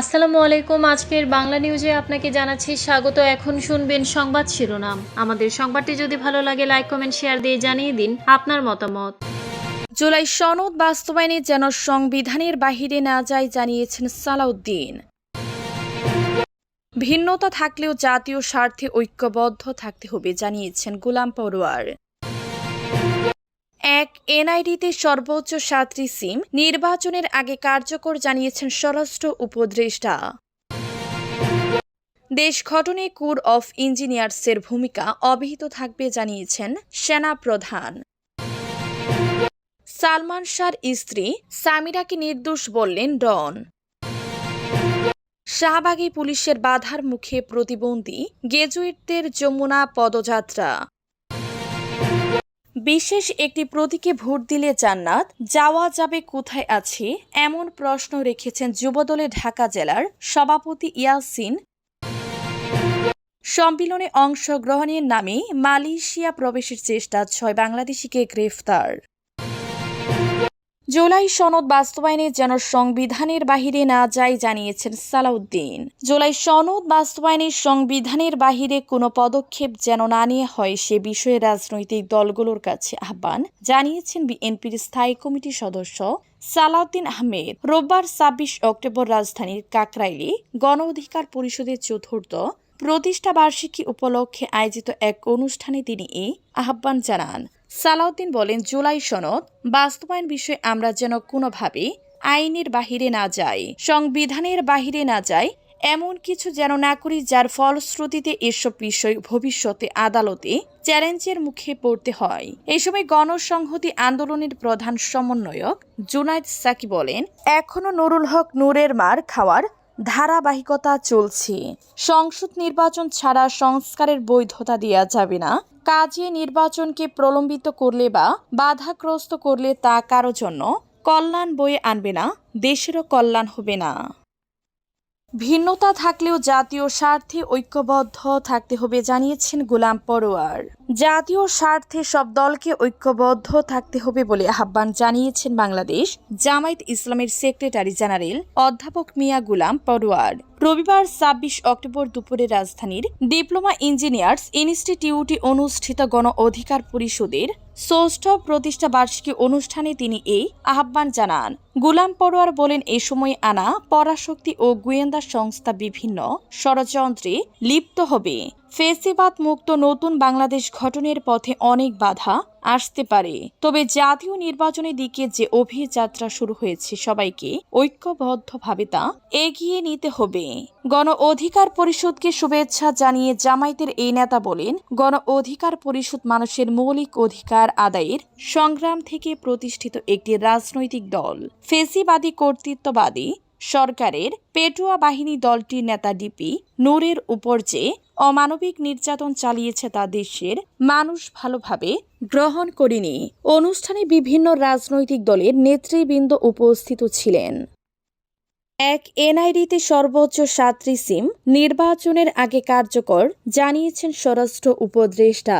আসসালামু আলাইকুম। আজকের বাংলা নিউজে আপনাকে জানাচ্ছি স্বাগত। এখন শুনবেন সংবাদ শিরোনাম। আমাদের সংবাদটি যদি ভালো লাগে লাইক কমেন্ট শেয়ার দিয়ে জানিয়ে দিন আপনার মতামত। জুলাই সনদ বাস্তবায়নে যেন সংবিধানের বাহিরে না যায় জানিয়েছেন সালাউদ্দিন। ভিন্নতা থাকলেও জাতীয় স্বার্থে ঐক্যবদ্ধ থাকতে হবে জানিয়েছেন গোলাম পরোয়ার। এক এনআইডিতে সর্বোচ্চ সাতটি সিম নির্বাচনের আগে কার্যকর জানিয়েছেন স্বরাষ্ট্র উপদেষ্টা। দেশ ঘটনে কোর অফ ইঞ্জিনিয়ার্সের ভূমিকা অবিহিত থাকবে জানিয়েছেন সেনা প্রধান। সালমান শাহর স্ত্রী সামিরাকে নির্দোষ বললেন ডন। শাহবাগে পুলিশের বাধার মুখে প্রতিবন্ধী গেজুয়েটদের যমুনা পদযাত্রা। বিশেষ একটি প্রতীকে ভোট দিলে জান্নাত, যাওয়া যাবে কোথায় আছে, এমন প্রশ্ন রেখেছেন যুবদলে ঢাকা জেলার সভাপতি ইয়াসিন। সম্মিলনে অংশগ্রহণের নামে মালয়েশিয়া প্রবেশের চেষ্টা ছয় বাংলাদেশিকে গ্রেফতার। জুলাই সনদ বাস্তবায়নে যেন সংবিধানের বাহিরে না যায় জানিয়েছেন সালাউদ্দিন। জুলাই সনদ বাস্তবায়নে সংবিধানের বাহিরে কোনো পদক্ষেপ যেন না নেওয়া হয় সে বিষয়ে রাজনৈতিক দলগুলোর কাছে আহ্বান জানিয়েছেন বিএনপির স্থায়ী কমিটির সদস্য সালাউদ্দিন আহমেদ। রোববার ছাব্বিশ অক্টোবর রাজধানীর কাকরাইলে গণ অধিকার পরিষদের চতুর্থ প্রতিষ্ঠা বার্ষিকী উপলক্ষে আয়োজিত এক অনুষ্ঠানে তিনি এই আহ্বান জানান। সালাউদ্দিন বলেন, জুলাই সনদ বাস্তবায়ন বিষয়ে আমরা যেন কোনোভাবে আইনের বাহিরে না যাই, সংবিধানের বাহিরে না যাই, এমন কিছু যেন না করি যার ফলশ্রুতিতে এসব বিষয় ভবিষ্যতে আদালতে চ্যালেঞ্জের মুখে পড়তে হয়। এই সময় গণসংহতি আন্দোলনের প্রধান সমন্বয়ক জুনায়দ সাকি বলেন এখনও নুরুল হক নূরের মার খাওয়ার ধারাবাহিকতা চলছে। সংসদ নির্বাচন ছাড়া সংস্কারের বৈধতা দেওয়া যাবে না। কাজে নির্বাচনকে প্রলম্বিত করলে বা বাধাগ্রস্ত করলে তা কারও জন্য কল্যাণ বয়ে আনবে না, দেশেরও কল্যাণ হবে না। ভিন্নতা থাকলেও জাতীয় স্বার্থে ঐক্যবদ্ধ থাকতে হবে জানিয়েছেন গোলাম পরোয়ার। জাতীয় স্বার্থে সব দলকে ঐক্যবদ্ধ থাকতে হবে বলে আহ্বান জানিয়েছেন বাংলাদেশ জামায়াত ইসলামের সেক্রেটারি জেনারেল অধ্যাপক মিয়া গুলাম পরোয়ার। রবিবার ছাব্বিশ অক্টোবর দুপুরে রাজধানীর ডিপ্লোমা ইঞ্জিনিয়ার্স ইনস্টিটিউটে অনুষ্ঠিত গণ অধিকার পরিষদের ষষ্ঠ প্রতিষ্ঠা বার্ষিকী অনুষ্ঠানে তিনি এই আহ্বান জানান। গুলাম পরোয়ার বলেন, এ সময় আনা পরাশক্তি ও গোয়েন্দা সংস্থা বিভিন্ন ষড়যন্ত্রে লিপ্ত হবে। ফেসিবাদ মুক্ত নতুন বাংলাদেশ গঠনের পথে অনেক বাধা আসতে পারে। তবে জাতীয় নির্বাচনের দিকে যে অভিযাত্রা শুরু হয়েছে সবাইকে ঐক্যবদ্ধভাবে তা এগিয়ে নিতে হবে। গণ অধিকার পরিষদকে শুভেচ্ছা জানিয়ে জামায়াতের এই নেতা বলেন, গণ অধিকার পরিষদ মানুষের মৌলিক অধিকার আদায়ের সংগ্রাম থেকে প্রতিষ্ঠিত একটি রাজনৈতিক দল। ফেসিবাদী কর্তৃত্ববাদী সরকারের পেটুয়া বাহিনী দলটির নেতা ডিপি নূরের উপর যে অমানবিক নির্যাতন চালিয়েছে তা দেশের মানুষ ভালোভাবে গ্রহণ করেনি। অনুষ্ঠানে বিভিন্ন রাজনৈতিক দলের নেতৃবৃন্দ উপস্থিত ছিলেন। এক এনআইডিতে সর্বোচ্চ সাতটি সিম নির্বাচনের আগে কার্যকর, জানিয়েছেন স্বরাষ্ট্র উপদেষ্টা।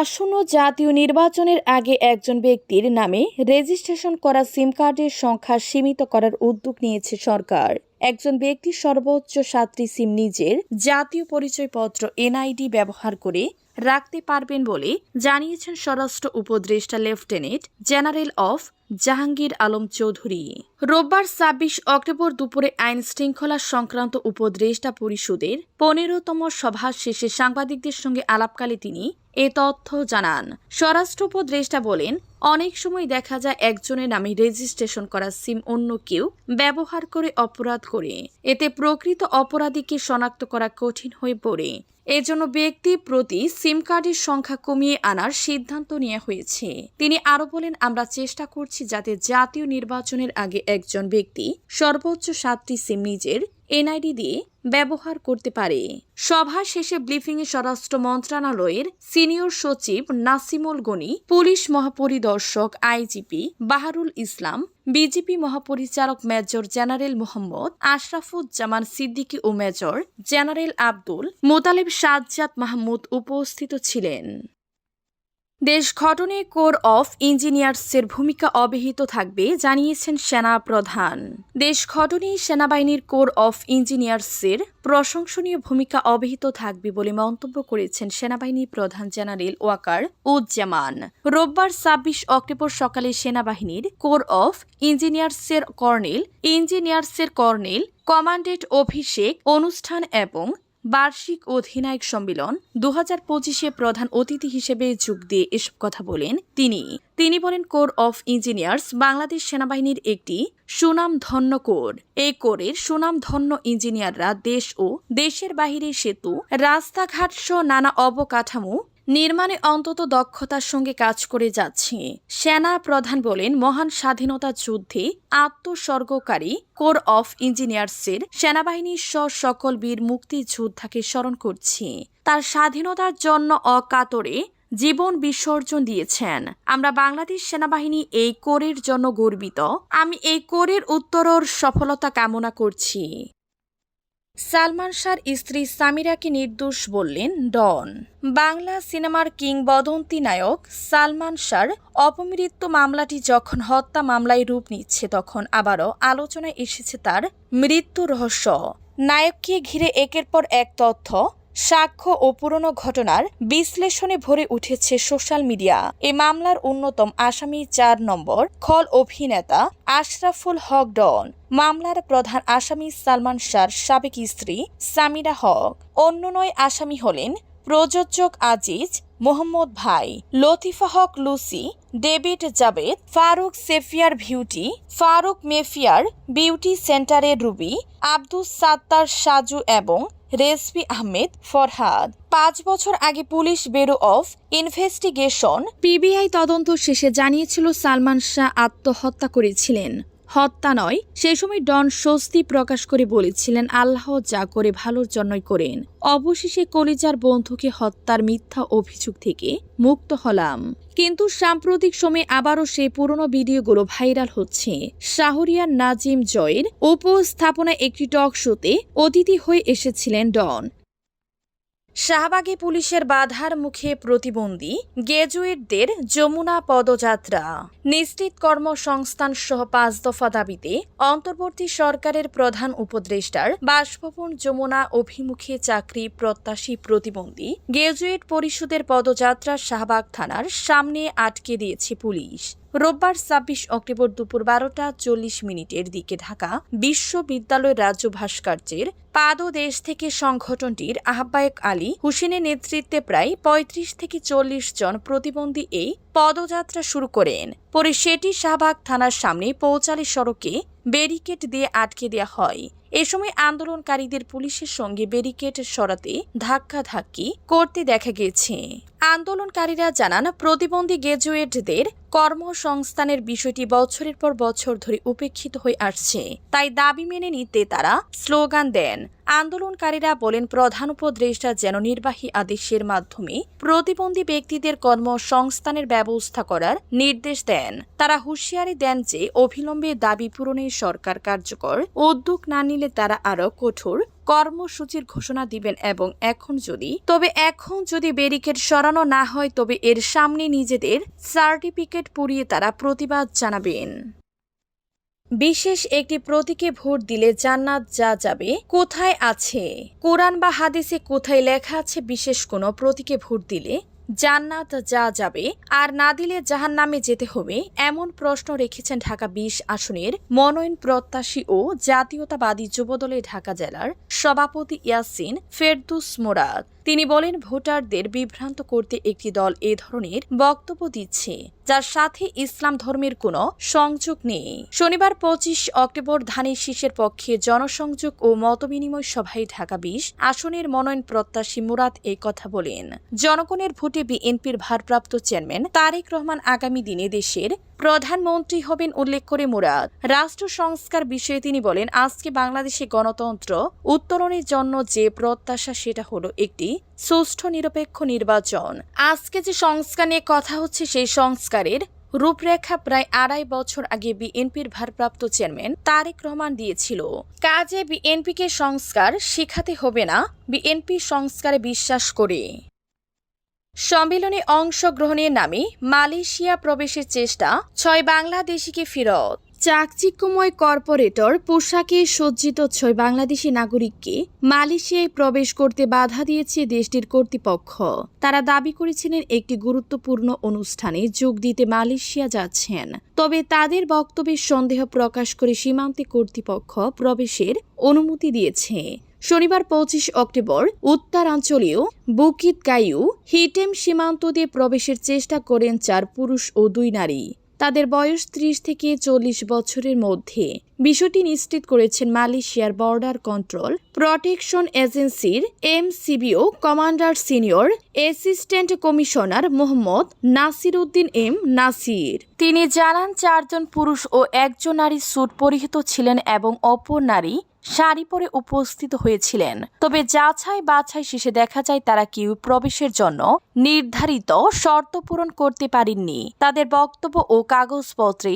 আসন্ন জাতীয় নির্বাচনের আগে একজন ব্যক্তির নামে রেজিস্ট্রেশন করা সিম কার্ডের সংখ্যা সীমিত করার উদ্যোগ নিয়েছে সরকার। একজন ব্যক্তি সর্বোচ্চ সাতটি সিম নিজের জাতীয় পরিচয়পত্র এনআইডি ব্যবহার করে রাখতে পারবেন বলে জানিয়েছেন স্বরাষ্ট্র উপদেষ্টা লেফটেন্যান্ট জেনারেল অফ জাহাঙ্গীর আলম চৌধুরী। রোববার ছাব্বিশ অক্টোবর দুপুরে আইন শৃঙ্খলা সংক্রান্ত উপদেষ্টা পরিষদের পনেরোতম সভা শেষে সাংবাদিকদের সঙ্গে আলাপকালে তিনি এ তথ্য জানান। স্বরাষ্ট্র উপদেষ্টা বলেন অনেক সময় দেখা যায় একজনের নামে রেজিস্ট্রেশন করা সিম অন্য কেউ ব্যবহার করে অপরাধ করে। এতে প্রকৃত অপরাধীকে শনাক্ত করা কঠিন হয়ে পড়ে। এজন্য ব্যক্তি প্রতি সিম কার্ডের সংখ্যা কমিয়ে আনার সিদ্ধান্ত নেওয়া হয়েছে। তিনি আরও বলেন, আমরা চেষ্টা করছি যাতে জাতীয় নির্বাচনের আগে একজন ব্যক্তি সর্বোচ্চ সাতটি সিম নিজের এনআইডি দিয়ে ব্যবহার করতে পারে। সভা শেষে ব্রিফিংয়ে স্বরাষ্ট্র মন্ত্রণালয়ের সিনিয়র সচিব নাসিমুল গনি, পুলিশ মহাপরিদর্শক আইজিপি বাহারুল ইসলাম, বিজেপি মহাপরিচালক মেজর জেনারেল মোহাম্মদ আশরাফুজ্জামান সিদ্দিকী ও মেজর জেনারেল আব্দুল মোতালেব সাজ্জাদ মাহমুদ উপস্থিত ছিলেন। দেশ ঘটনে কোর অফ ইঞ্জিনিয়ার্সের ভূমিকা অব্যাহত থাকবে, জানিয়েছেন সেনা প্রধান দেশ ঘটনে সেনাবাহিনীর কোর অফ ইঞ্জিনিয়ার্সের প্রশংসনীয় ভূমিকা অব্যাহত থাকবে বলে মন্তব্য করেছেন সেনাবাহিনী প্রধান জেনারেল ওয়াকার উজ্জামান। রোববার ছাব্বিশ অক্টোবর সকালে সেনাবাহিনীর কোর অফ ইঞ্জিনিয়ার্সের কর্নেল ইঞ্জিনিয়ার্সের কর্নেল, কমান্ডেন্ট অভিষেক অনুষ্ঠান এবং বার্ষিক অধিনায়ক সম্মেলন দু হাজার পঁচিশে প্রধান অতিথি হিসেবে যোগ দিয়ে এসব কথা বলেন তিনি। তিনি বলেন, কোর অফ ইঞ্জিনিয়ার্স বাংলাদেশ সেনাবাহিনীর একটি সুনাম ধন্য কোর। এই কোরের সুনাম ধন্য ইঞ্জিনিয়াররা দেশ ও দেশের বাহিরে সেতু, রাস্তাঘাট সহ নানা অবকাঠামো নির্মাণে অন্তত দক্ষতার সঙ্গে কাজ করে যাচ্ছি। সেনা প্রধান বলেন, মহান স্বাধীনতা যুদ্ধে আত্মস্বর্গকারী কোর অফ ইঞ্জিনিয়ার্সের সেনাবাহিনীর স সকল বীর মুক্তিযোদ্ধাকে স্মরণ করছি। তার স্বাধীনতার জন্য অকাতরে জীবন বিসর্জন দিয়েছেন। আমরা বাংলাদেশ সেনাবাহিনী এই কোরের জন্য গর্বিত। আমি এই কোরের উত্তরর সফলতা কামনা করছি। সালমান শাহর স্ত্রী সামিরাকে নির্দোষ বললেন ডন। বাংলা সিনেমার কিংবদন্তি নায়ক সালমান শাহর অপমৃত্যু মামলাটি যখন হত্যা মামলায় রূপ নিচ্ছে, তখন আবারও আলোচনায় এসেছে তার মৃত্যু রহস্য। নায়ককে ঘিরে একের পর এক তথ্য সাক্ষ্য ও পুরনো ঘটনার বিশ্লেষণে ভরে উঠেছে সোশ্যাল মিডিয়া। এ মামলার অন্যতম আসামি চার নম্বর খল অভিনেতা আশরাফুল হক ডন। মামলার প্রধান আসামি সালমান শাহর সাবেক স্ত্রী সামিরা হক। অন্য নয় আসামি হলেন প্রযোজক আজিজ, মোহাম্মদ ভাই, লতিফা হক লুসি, ডেভিড জাবেদ ফারুক সেফিয়ার বিউটি ফারুক মেফিয়ার বিউটি সেন্টারের রুবি, আব্দুস সাত্তার সাজু এবং রেসপি আহমেদ, ফরহাদ। পাঁচ বছর আগে police bureau of investigation PBI তদন্ত শেষে জানিয়েছিল সালমান শাহ আত্মহত্যা করেছিলেন। হত্যা নয় সে সময় ডন স্বস্তি প্রকাশ করে বলেছিলেন, আল্লাহ যা করে ভালোর জন্যই করেন। অবশেষে কলিজার বন্ধুকে হত্যার মিথ্যা অভিযোগ থেকে মুক্ত হলাম। কিন্তু সাম্প্রতিক সময়ে আবারও সেই পুরনো ভিডিওগুলো ভাইরাল হচ্ছে। শাহরিয়ার নাজিম জয়ের উপস্থাপনায় একটি টক শোতে অতিথি হয়ে এসেছিলেন ডন। শাহবাগে পুলিশের বাধার মুখে প্রতিবন্ধী গ্র্যাজুয়েটদের যমুনা পদযাত্রা। নিশ্চিত কর্মসংস্থান সহ পাঁচ দফা দাবিতে অন্তর্বর্তী সরকারের প্রধান উপদেষ্টার বাসভবন যমুনা অভিমুখে চাকরি প্রত্যাশী প্রতিবন্ধী গ্র্যাজুয়েট পরিষদের পদযাত্রা শাহবাগ থানার সামনে আটকে দিয়েছে পুলিশ। রোববার ছাব্বিশ অক্টোবর দুপুর বারোটা চল্লিশ মিনিটের দিকে ঢাকা বিশ্ববিদ্যালয় রাজ্য ভাস্কর্যের পাদদেশ থেকে সংগঠনটির আহ্বায়ক আলী হুসেনের নেতৃত্বে প্রায় পঁয়ত্রিশ থেকে চল্লিশ জন প্রতিবন্ধী এই পদযাত্রা শুরু করেন। পরে সেটি শাহবাগ থানার সামনে পৌঁছালে সড়কে ব্যারিকেড দিয়ে আটকে দেওয়া হয়। এ সময় আন্দোলনকারীদের পুলিশের সঙ্গে ব্যারিকেড সরাতে ধাক্কাধাক্কি করতে দেখা গেছে। আন্দোলনকারীরা জানান, প্রতিবন্ধী গ্র্যাজুয়েটদের কর্মসংস্থানের বিষয়টি বছরের পর বছর ধরে উপেক্ষিত হয়ে আসছে। তাই দাবি মেনে নিতে তারা স্লোগান দেন। আন্দোলনকারীরা বলেন, প্রধান উপদেষ্টা যেন নির্বাহী আদেশের মাধ্যমে প্রতিবন্ধী ব্যক্তিদের কর্মসংস্থানের ব্যবস্থা করার নির্দেশ দেন। তারা হুঁশিয়ারি দেন যে, অবিলম্বে দাবি পূরণে সরকার কার্যকর। উদ্যোগ না নিলে তারা আরও কঠোর কর্মসূচির ঘোষণা দিবেন এবং এখন যদি, তবে এখন যদি ব্যারিকেড সরানো না হয়, তবে এর সামনে নিজেদের সার্টিফিকেট পুড়িয়ে তারা প্রতিবাদ জানাবেন। বিশেষ একটি প্রতীকে ভোট দিলে জান্নাত যা যাবে কোথায় আছে? কোরআন বা হাদিসে কোথায় লেখা আছে? বিশেষ কোনো প্রতীকে ভোট দিলে জান্নাত যা যাবে আর না দিলে জাহান নামে যেতে হবে এমন প্রশ্ন রেখেছেন ঢাকা বিশ আসনের মনোনয়ন প্রত্যাশী ও জাতীয়তাবাদী যুবদলে ঢাকা জেলার সভাপতি ইয়াসিন ফেরদুস মোরাদ। তিনি বলেন, ভোটারদের বিভ্রান্ত করতে একটি দল এ ধরনের বক্তব্য দিচ্ছে, যার সাথে ইসলাম ধর্মের কোনো সংযোগ নেই। শনিবার পঁচিশ অক্টোবর ধানের শীষের পক্ষে জনসংযোগ ও মতবিনিময় সভায় ঢাকা বিশ আসনের মনোনয়ন প্রত্যাশী মুরাদ এই কথা বলেন। জনগণের ভোটে বিএনপির ভারপ্রাপ্ত চেয়ারম্যান তারেক রহমান আগামী দিনে দেশের প্রধানমন্ত্রী হবেন উল্লেখ করে মুরাদ। রাষ্ট্র সংস্কার বিষয়ে তিনি বলেন, আজকে বাংলাদেশে গণতন্ত্র উত্তরণের জন্য যে প্রত্যাশা, সেটা হলো একটি সুষ্ঠু নিরপেক্ষ নির্বাচন। আজকে যে সংস্কার নিয়ে কথা হচ্ছে, সেই সংস্কারের রূপরেখা প্রায় আড়াই বছর আগে বিএনপির ভারপ্রাপ্ত চেয়ারম্যান তারেক রহমান দিয়েছিল। কাজে বিএনপিকে সংস্কার শিখাতে হবে না, বিএনপি সংস্কারে বিশ্বাস করে। সম্মেলনে অংশগ্রহণের নামে মালয়েশিয়া প্রবেশের চেষ্টা, ছয় বাংলাদেশিকে ফেরত। চাকচিক্যময় কর্পোরেটর পোশাকে সজ্জিত ছয় বাংলাদেশি নাগরিককে মালয়েশিয়ায় প্রবেশ করতে বাধা দিয়েছে দেশটির কর্তৃপক্ষ। তারা দাবি করেছিলেন একটি গুরুত্বপূর্ণ অনুষ্ঠানে যোগ দিতে মালয়েশিয়া যাচ্ছেন। তবে তাদের বক্তব্যে সন্দেহ প্রকাশ করে সীমান্তে কর্তৃপক্ষ প্রবেশের অনুমতি দিয়েছে। শনিবার পঁচিশ অক্টোবর উত্তরাঞ্চলীয় বুকিত গাইউ হিটেম সীমান্ত দিয়ে প্রবেশের চেষ্টা করেন চার পুরুষ ও দুই নারী। তাদের বয়স ত্রিশ থেকে চল্লিশ বছরের মধ্যে। বিষয়টি নিশ্চিত করেছেন মালয়েশিয়ার বর্ডার কন্ট্রোল প্রটেকশন এজেন্সির এমসিবিও commander senior assistant commissioner Mohammad Nasir Uddin M Nasir. তিনি জানান, চারজন পুরুষ ও একজন নারী স্যুট পরিহিত ছিলেন এবং অপর নারী শাড়ি পরে উপস্থিত হয়েছিলেন। তবে যাছাই বাছাই শেষে দেখা যায় তারা কেউ প্রবেশের জন্য নির্ধারিত শর্ত পূরণ করতে পারেননি। তাদের বক্তব্য ও কাগজপত্রে